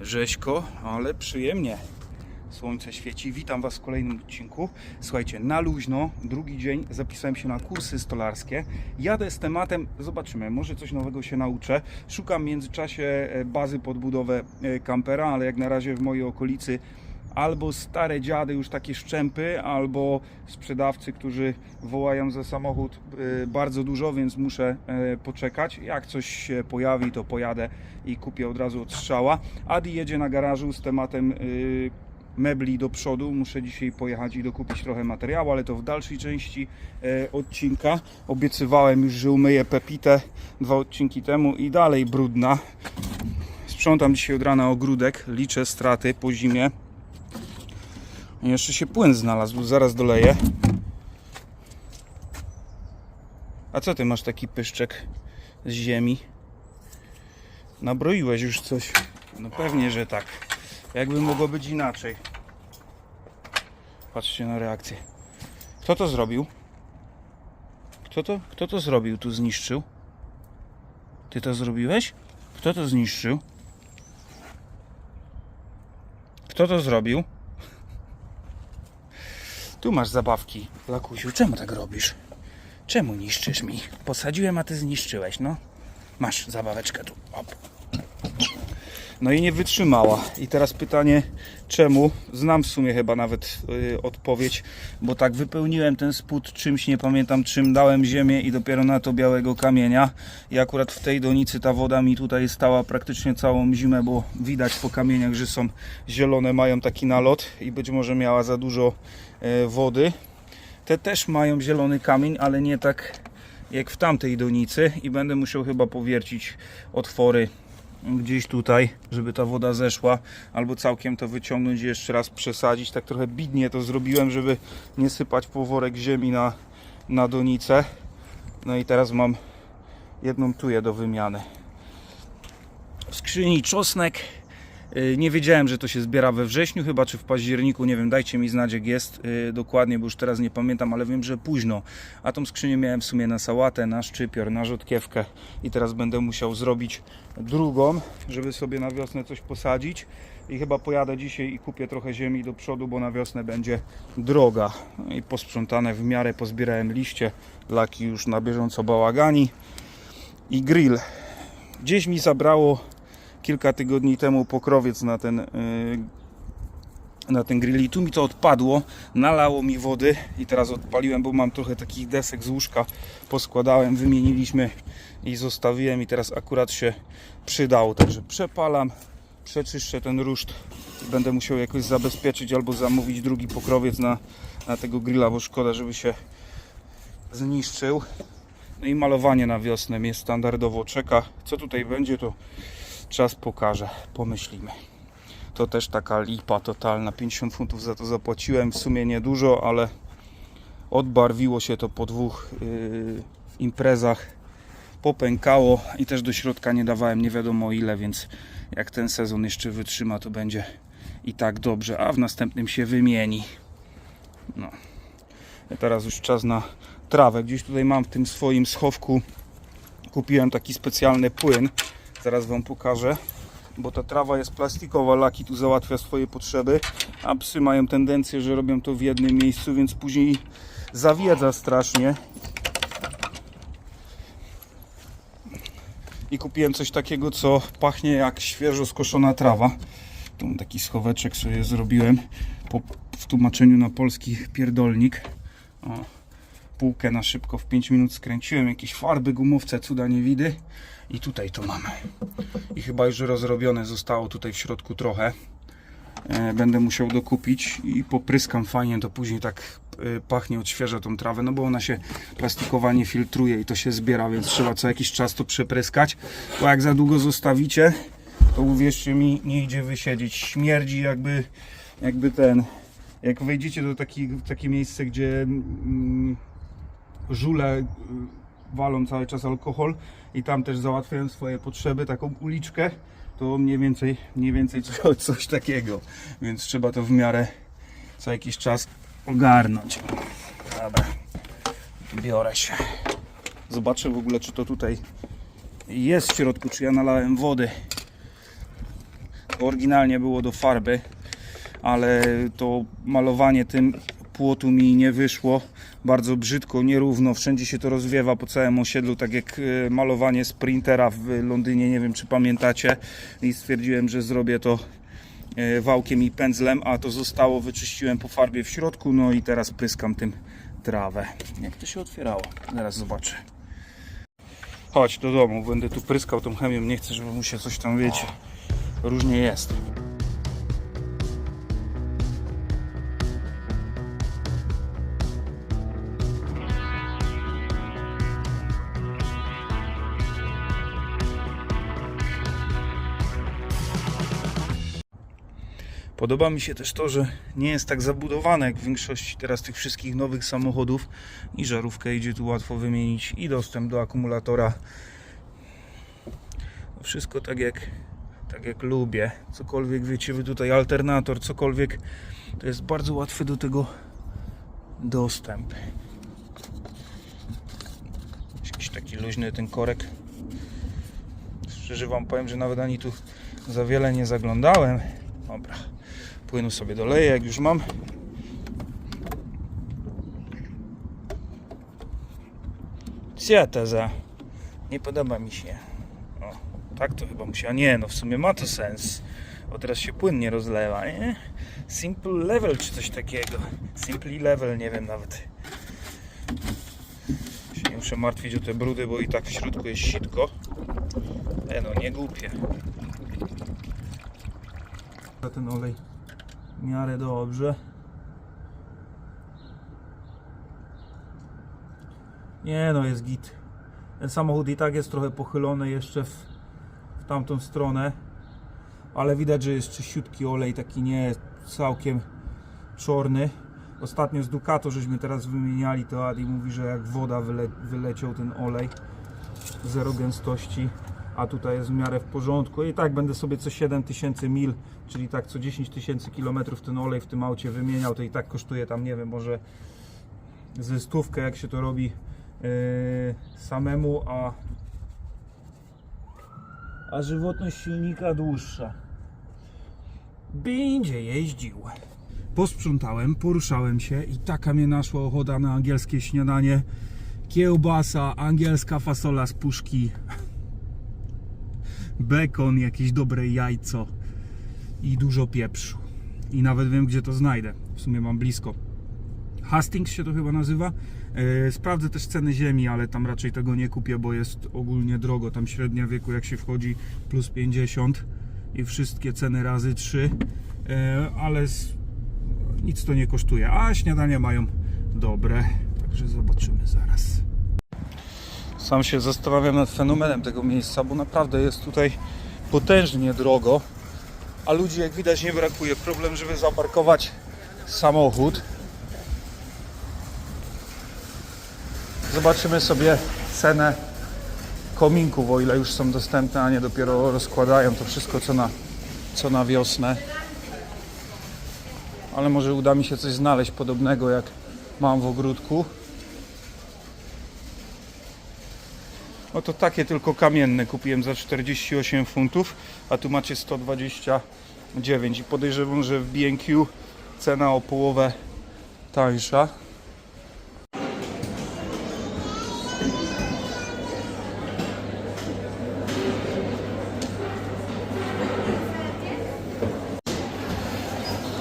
rzeźko, ale przyjemnie. Słońce świeci. Witam Was w kolejnym odcinku. Słuchajcie, na luźno, drugi dzień, zapisałem się na kursy stolarskie. Jadę z tematem, zobaczymy, może coś nowego się nauczę. Szukam w międzyczasie e, bazy pod budowę e, kampera, ale jak na razie w mojej okolicy albo stare dziady, już takie szczępy, albo sprzedawcy, którzy wołają za samochód e, bardzo dużo, więc muszę e, poczekać. Jak coś się pojawi, to pojadę i kupię od razu od strzała. Adi jedzie na garażu z tematem e, mebli do przodu. Muszę dzisiaj pojechać i dokupić trochę materiału, ale to w dalszej części odcinka. Obiecywałem już, że umyję Pepitę dwa odcinki temu i dalej brudna. Sprzątam dzisiaj od rana ogródek, liczę straty po zimie. Jeszcze się płyn znalazł, zaraz doleję. A co ty masz taki pyszczek z ziemi? Nabroiłeś już coś? No pewnie, że tak. Jakby mogło być inaczej. Patrzcie na reakcję. Kto to zrobił? Kto to, kto to zrobił? Tu zniszczył? Ty to zrobiłeś? Kto to zniszczył? Kto to zrobił? Tu masz zabawki, Lakusiu. Czemu tak robisz? Czemu niszczysz mi? Posadziłem, a ty zniszczyłeś, no. Masz zabaweczkę tu. Op. No i nie wytrzymała. I teraz pytanie, czemu? Znam w sumie chyba nawet y, odpowiedź, bo tak wypełniłem ten spód czymś, nie pamiętam czym, dałem ziemię i dopiero na to białego kamienia. I akurat w tej donicy ta woda mi tutaj stała praktycznie całą zimę, bo widać po kamieniach, że są zielone, mają taki nalot i być może miała za dużo e, wody. Te też mają zielony kamień, ale nie tak jak w tamtej donicy i będę musiał chyba powiercić otwory gdzieś tutaj, żeby ta woda zeszła, albo całkiem to wyciągnąć i jeszcze raz przesadzić. Tak trochę bidnie to zrobiłem, żeby nie sypać po worek ziemi na, na donicę. No i teraz mam jedną tuję do wymiany. W skrzyni czosnek. Yy, Nie wiedziałem, że to się zbiera we wrześniu, chyba czy w październiku, nie wiem, dajcie mi znać jak jest yy, dokładnie, bo już teraz nie pamiętam, ale wiem, że późno. A tą skrzynię miałem w sumie na sałatę, na szczypior, na rzodkiewkę i teraz będę musiał zrobić drugą, żeby sobie na wiosnę coś posadzić. I chyba pojadę dzisiaj i kupię trochę ziemi do przodu, bo na wiosnę będzie droga. No I posprzątane w miarę, pozbierałem liście, laki już na bieżąco bałagani i grill. Gdzieś mi zabrało kilka tygodni temu pokrowiec na ten, yy, na ten grill i tu mi to odpadło, nalało mi wody i teraz odpaliłem, bo mam trochę takich desek z łóżka, poskładałem, wymieniliśmy i zostawiłem i teraz akurat się przydało, także przepalam, przeczyszczę ten ruszt będę musiał jakoś zabezpieczyć albo zamówić drugi pokrowiec na, na tego grilla, bo szkoda, żeby się zniszczył. No i malowanie na wiosnę mnie standardowo czeka. Co tutaj będzie, to czas pokaże. Pomyślimy. To też taka lipa totalna. 50 funtów za to zapłaciłem. W sumie niedużo, ale odbarwiło się to po dwóch yy, imprezach. Popękało i też do środka nie dawałem nie wiadomo ile, więc jak ten sezon jeszcze wytrzyma, to będzie i tak dobrze, a w następnym się wymieni. No. Teraz już czas na trawę. Gdzieś tutaj mam w tym swoim schowku kupiłem taki specjalny płyn. Zaraz Wam pokażę. Bo ta trawa jest plastikowa, laki tu załatwia swoje potrzeby, a psy mają tendencję, że robią to w jednym miejscu, więc później zawiedza strasznie. I kupiłem coś takiego, co pachnie jak świeżo skoszona trawa. Tu taki schoweczek sobie zrobiłem po, w tłumaczeniu na polski pierdolnik. O, półkę na szybko w 5 minut skręciłem, jakieś farby, gumowce, cuda nie widy i tutaj to mamy. I chyba już rozrobione zostało tutaj w środku trochę. E, Będę musiał dokupić i popryskam fajnie, to później tak e, pachnie, odświeża tą trawę, no bo ona się plastikowa nie filtruje i to się zbiera, więc trzeba co jakiś czas to przepryskać, bo jak za długo zostawicie, to uwierzcie mi, nie idzie wysiedzieć. Śmierdzi jakby, jakby ten, jak wejdziecie do taki, takie miejsce, gdzie mm, żule y, walą cały czas alkohol i tam też załatwiają swoje potrzeby, taką uliczkę, to mniej więcej, mniej więcej coś, coś takiego. Więc trzeba to w miarę co jakiś czas ogarnąć. Dobra, biorę się. Zobaczę w ogóle, czy to tutaj jest w środku, czy ja nalałem wody. oryginalnie było do farby, ale to malowanie tym płotu mi nie wyszło. Bardzo brzydko, nierówno, wszędzie się to rozwiewa po całym osiedlu, tak jak e, malowanie sprintera w Londynie, nie wiem czy pamiętacie. I stwierdziłem, że zrobię to e, wałkiem i pędzlem, a to zostało, wyczyściłem po farbie w środku, no i teraz pryskam tym trawę. Jak to się otwierało? Zaraz zobaczę. Chodź do domu, będę tu pryskał tą chemią, nie chcę, żeby mu się coś tam, wiecie, różnie jest. Podoba mi się też to, że nie jest tak zabudowane jak w większości teraz tych wszystkich nowych samochodów i żarówkę idzie tu łatwo wymienić i dostęp do akumulatora. Wszystko tak jak, tak jak lubię. Cokolwiek wiecie, wy tutaj alternator, cokolwiek, to jest bardzo łatwy do tego dostęp. Jakiś taki luźny ten korek. Szczerze wam powiem, że nawet ani tu za wiele nie zaglądałem. Dobra, płynu sobie doleję, jak już mam. To za? Nie podoba mi się. O, tak to chyba musi. A nie, no w sumie ma to sens. Bo teraz się płyn nie rozlewa, nie? Simple level czy coś takiego. Simply level, nie wiem nawet. Się nie muszę martwić o te brudy, bo i tak w środku jest sitko. E no, nie głupie. Ten olej w miarę dobrze. Nie no, jest git. Ten samochód i tak jest trochę pochylony jeszcze w, w tamtą stronę, ale widać, że jest czyściutki olej, taki nie całkiem czarny. Ostatnio z Ducato żeśmy teraz wymieniali, to Adi mówi, że jak woda wyle, wyleciał ten olej, zero gęstości, a tutaj jest w miarę w porządku. I tak będę sobie co 7000 mil, czyli tak co 10 tysięcy kilometrów ten olej w tym aucie wymieniał, to i tak kosztuje tam, nie wiem, może ze stówkę, jak się to robi yy, samemu, a, a żywotność silnika dłuższa. Będzie jeździł. Posprzątałem, poruszałem się i taka mnie naszła ochota na angielskie śniadanie. Kiełbasa, angielska fasola z puszki, bekon, jakieś dobre jajco i dużo pieprzu. I nawet wiem, gdzie to znajdę. W sumie mam blisko. Hastings się to chyba nazywa. E, Sprawdzę też ceny ziemi, ale tam raczej tego nie kupię, bo jest ogólnie drogo. Tam średnia wieku, jak się wchodzi, plus 50 i wszystkie ceny razy 3, ale z- nic to nie kosztuje. A śniadania mają dobre, także zobaczymy zaraz. Sam się zastanawiam nad fenomenem tego miejsca, bo naprawdę jest tutaj potężnie drogo, a ludzi jak widać nie brakuje. Problem, żeby zaparkować samochód. Zobaczymy sobie cenę kominków, o ile już są dostępne, a nie dopiero rozkładają to wszystko co na, co na wiosnę. Ale może uda mi się coś znaleźć podobnego jak mam w ogródku. No to takie tylko kamienne kupiłem za 48 funtów, a tu macie 129 i podejrzewam, że w B&Q cena o połowę tańsza.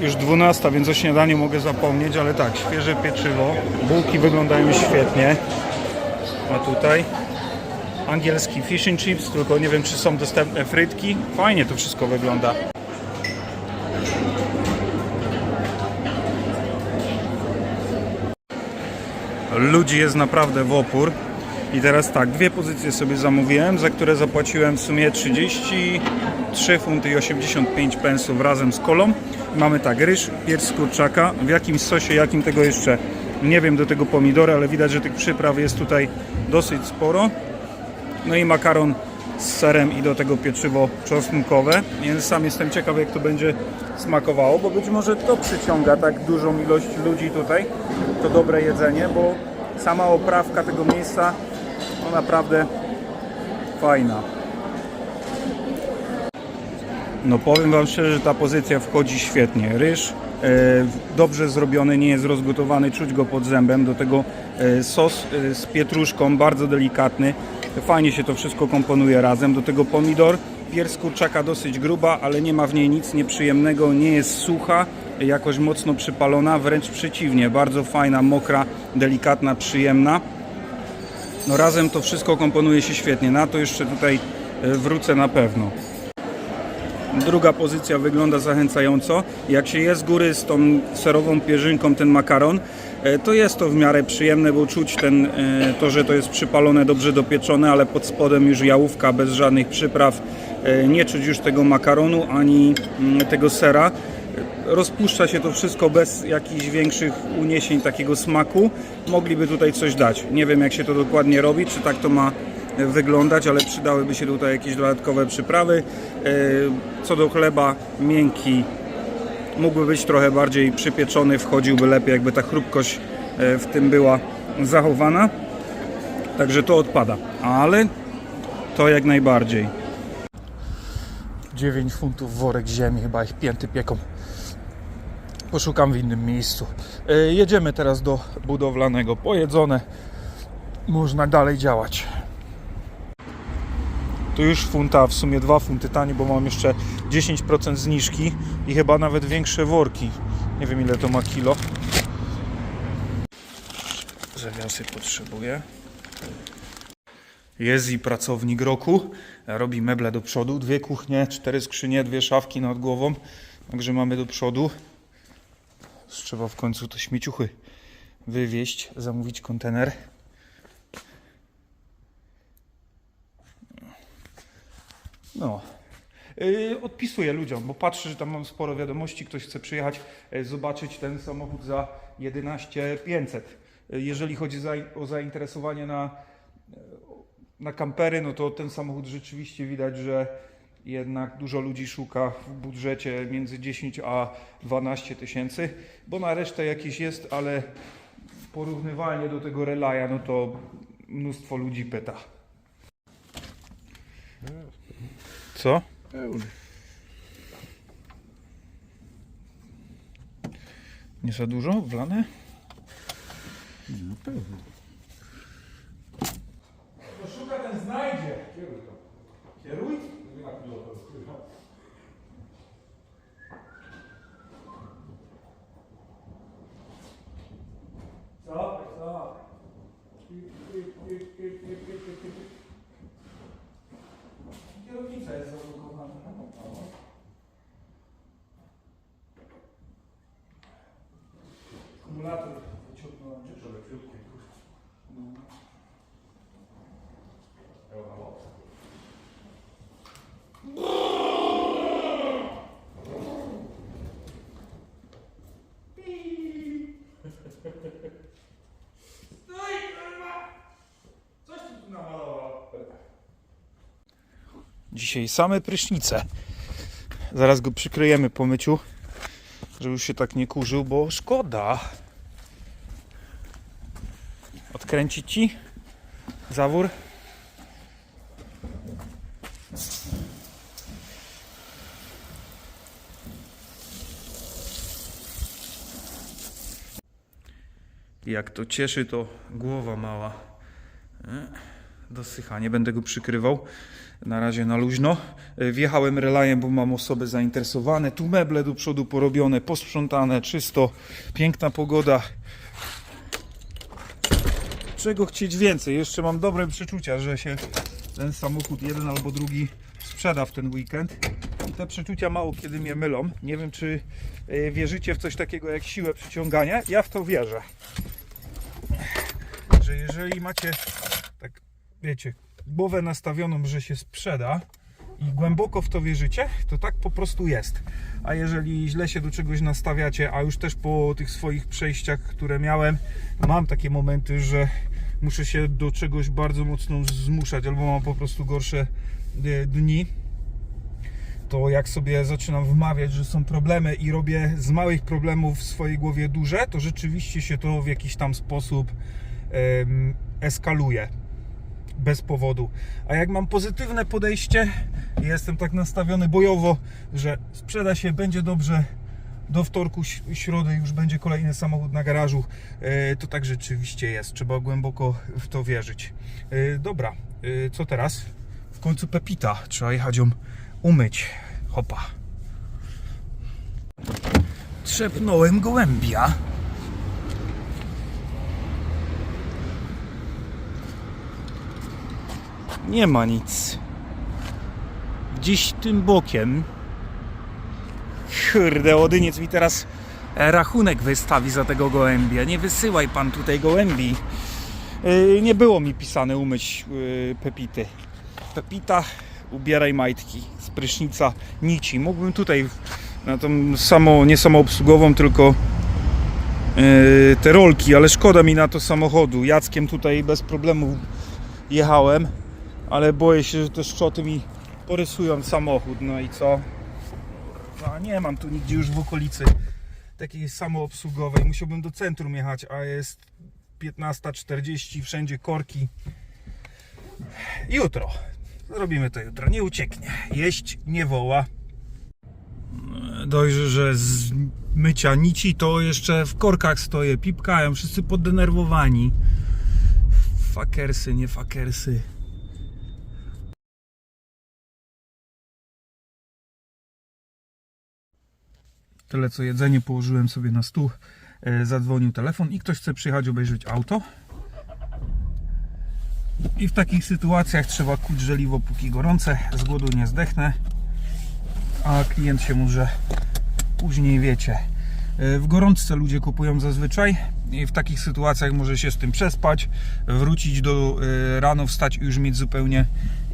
Już 12, więc o śniadaniu mogę zapomnieć, ale tak, świeże pieczywo, bułki wyglądają świetnie. A tutaj angielski fish and chips, tylko nie wiem czy są dostępne frytki. Fajnie to wszystko wygląda. Ludzi jest naprawdę w opór. I teraz tak, dwie pozycje sobie zamówiłem, za które zapłaciłem w sumie 33 funty i 85 pensów razem z kolą. Mamy tak, ryż, pierś kurczaka, w jakimś sosie, jakim tego jeszcze nie wiem, do tego pomidory, ale widać, że tych przypraw jest tutaj dosyć sporo. No i makaron z serem i do tego pieczywo czosnkowe. Więc sam jestem ciekaw jak to będzie smakowało, bo być może to przyciąga tak dużą ilość ludzi tutaj. To dobre jedzenie, bo sama oprawka tego miejsca no naprawdę fajna. No powiem Wam szczerze, że ta pozycja wchodzi świetnie. Ryż e, dobrze zrobiony, nie jest rozgotowany, czuć go pod zębem. Do tego e, sos e, z pietruszką, bardzo delikatny. Fajnie się to wszystko komponuje razem. Do tego pomidor, pierś kurczaka dosyć gruba, ale nie ma w niej nic nieprzyjemnego, nie jest sucha, jakoś mocno przypalona, wręcz przeciwnie, bardzo fajna, mokra, delikatna, przyjemna. No razem to wszystko komponuje się świetnie. Na to jeszcze tutaj e, wrócę na pewno. Druga pozycja wygląda zachęcająco. Jak się jest z góry z tą serową pierzynką ten makaron, to jest to w miarę przyjemne, bo czuć ten, e, to, że to jest przypalone, dobrze dopieczone, ale pod spodem już jałówka bez żadnych przypraw. E, Nie czuć już tego makaronu ani mm, tego sera. Rozpuszcza się to wszystko bez jakichś większych uniesień takiego smaku. Mogliby tutaj coś dać. Nie wiem jak się to dokładnie robi, czy tak to ma wyglądać, ale przydałyby się tutaj jakieś dodatkowe przyprawy. E, Co do chleba, miękki, mógłby być trochę bardziej przypieczony, wchodziłby lepiej, jakby ta chrupkość e, w tym była zachowana. Także to odpada, ale to jak najbardziej. 9 funtów worek ziemi, chyba ich pięty pieką. Poszukam w innym miejscu. E, Jedziemy teraz do budowlanego. Pojedzone, można dalej działać. Tu już funta, w sumie 2 funty taniej, bo mam jeszcze 10% zniżki i chyba nawet większe worki. Nie wiem ile to ma kilo. Zawiasy potrzebuję. Jest i pracownik roku. Robi meble do przodu. Dwie kuchnie, cztery skrzynie, dwie szafki nad głową. Także mamy do przodu. Trzeba w końcu te śmieciuchy wywieźć, zamówić kontener. No. Yy, odpisuję ludziom, bo patrzę, że tam mam sporo wiadomości. Ktoś chce przyjechać, yy, zobaczyć ten samochód za 11 500. Yy, Jeżeli chodzi o zainteresowanie na, na kampery, no to ten samochód rzeczywiście widać, że jednak dużo ludzi szuka w budżecie między 10 a 12 tysięcy, bo na resztę jakiś jest, ale porównywalnie do tego Relaya, no to mnóstwo ludzi pyta. Co? Nie za dużo? Wlane? No pewnie. To szuka ten znajdzie. Kieruj to. Kieruj? Co? Co? Kierownica jest zablokowana. Akumulator wyciągnąłem. Czy to leciutkie? No. Coś ty tu namalował? Dzisiaj same prysznice. Zaraz go przykryjemy po myciu, żeby już się tak nie kurzył, bo szkoda. Odkręcić ci zawór? Jak to cieszy, to głowa mała. Dosycha, nie będę go przykrywał. Na razie na luźno. E, Wjechałem relajem, bo mam osoby zainteresowane. Tu meble do przodu porobione, posprzątane, czysto, piękna pogoda. Czego chcieć więcej? Jeszcze mam dobre przeczucia, że się ten samochód, jeden albo drugi, sprzeda w ten weekend. I te przeczucia mało kiedy mnie mylą. Nie wiem, czy e, wierzycie w coś takiego jak siłę przyciągania. Ja w to wierzę że jeżeli macie wiecie, głowę nastawioną, że się sprzeda i głęboko w to wierzycie, to tak po prostu jest. A jeżeli źle się do czegoś nastawiacie, a już też po tych swoich przejściach, które miałem, mam takie momenty, że muszę się do czegoś bardzo mocno zmuszać, albo mam po prostu gorsze e, dni, to jak sobie zaczynam wmawiać, że są problemy i robię z małych problemów w swojej głowie duże, to rzeczywiście się to w jakiś tam sposób eskaluje. Bez powodu. A jak mam pozytywne podejście jestem tak nastawiony bojowo, że sprzeda się, będzie dobrze, do wtorku, środy już będzie kolejny samochód na garażu, e, to tak rzeczywiście jest. Trzeba głęboko w to wierzyć. E, Dobra, e, co teraz? W końcu Pepita. Trzeba jechać ją umyć. Hopa. Trzepnąłem gołębia. Nie ma nic. Gdzieś tym bokiem. Kurde, Odyniec mi teraz e, rachunek wystawi za tego gołębia. Nie wysyłaj pan tutaj gołębi. Yy, Nie było mi pisane umyć yy, Pepity. Pepita, ubieraj majtki z prysznica nici. Mógłbym tutaj na tą samą, nie samoobsługową, tylko te rolki, ale szkoda mi na to samochodu. Jackiem tutaj bez problemu jechałem, ale boję się, że te szczoty mi porysują samochód. No i co? A nie mam tu nigdzie już w okolicy takiej samoobsługowej. Musiałbym do centrum jechać, a jest 15.40, wszędzie korki. Jutro. Zrobimy to jutro. Nie ucieknie. Jeść nie woła. Dojrzy, że z mycia nici to jeszcze w korkach stoję, pipkają, wszyscy poddenerwowani. Fakersy, nie fakersy. Tyle co jedzenie położyłem sobie na stół. E, Zadzwonił telefon i ktoś chce przyjechać obejrzeć auto. I w takich sytuacjach trzeba kuć żeliwo póki gorące. Z głodu nie zdechnę. A klient się może później wiecie. E, W gorączce ludzie kupują zazwyczaj i w takich sytuacjach może się z tym przespać, wrócić do e, rano, wstać i już mieć zupełnie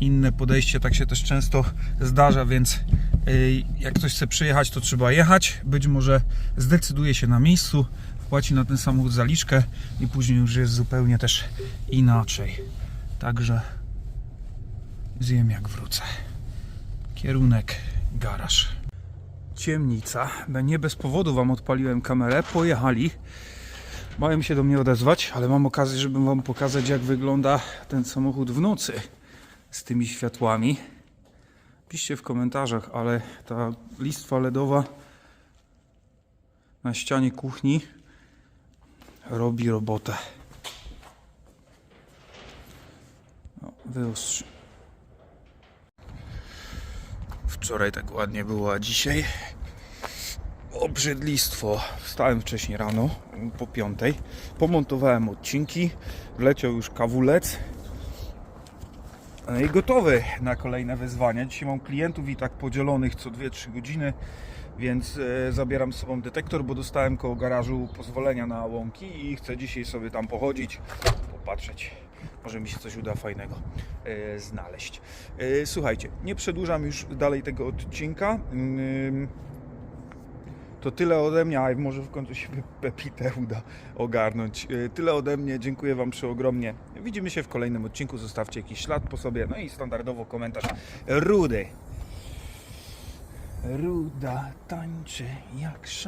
inne podejście. Tak się też często zdarza, więc jak ktoś chce przyjechać, to trzeba jechać. Być może zdecyduje się na miejscu, wpłaci na ten samochód zaliczkę i później już jest zupełnie też inaczej. Także zjem jak wrócę. Kierunek garaż. Ciemnica. Nie bez powodu Wam odpaliłem kamerę. Pojechali. Mają się do mnie odezwać, ale mam okazję, żeby Wam pokazać, jak wygląda ten samochód w nocy z tymi światłami. Piszcie w komentarzach, ale ta listwa LEDowa na ścianie kuchni robi robotę. No, wyostrzy. Wczoraj tak ładnie było, a dzisiaj obrzydlistwo. Wstałem wcześniej rano, po piątej, pomontowałem odcinki, wleciał już kawulec i gotowy na kolejne wyzwania. Dzisiaj mam klientów i tak podzielonych co 2-3 godziny, więc e, zabieram z sobą detektor, bo dostałem koło garażu pozwolenia na łąki i chcę dzisiaj sobie tam pochodzić, popatrzeć. Może mi się coś uda fajnego e, znaleźć. E, słuchajcie, nie przedłużam już dalej tego odcinka. To tyle ode mnie, a może w końcu się Pepitę uda ogarnąć. E, Tyle ode mnie, dziękuję Wam przeogromnie. Widzimy się w kolejnym odcinku, zostawcie jakiś ślad po sobie, no i standardowo komentarz Rudy. Ruda tańczy jak szal.